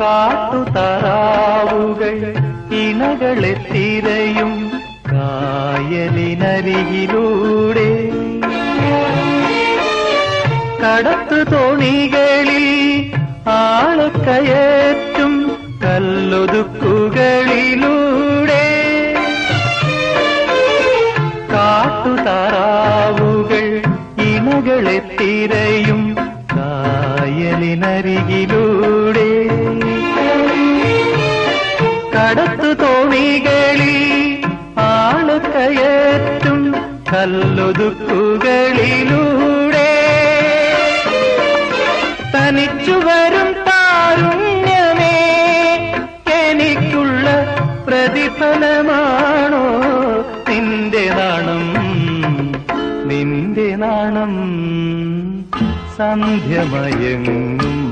കാട്ടുതാറാവുകൾ ഇണകളെ തിരയും കായലിനരികിലൂടെ. കടത്തു തോണികളിൽ ആളക്കയറ്റും കല്ലൊതുക്കുകളിലൂടെ. കാട്ടുതാറാവുകൾ ഇണകളെ തിരയും കായലിനരികിലൂടെ. കടത്തു തോണികളിൽ ആളക്കയറ്റും കല്ലൊതുക്കുകളിലൂടെ. തനിച്ചു വരും താരുണ്യമേ എനിക്കുള്ള പ്രതിഫലമാണോ നിന്റെ നാണം? നിന്റെ നാണം സന്ധ്യമയങ്ങും.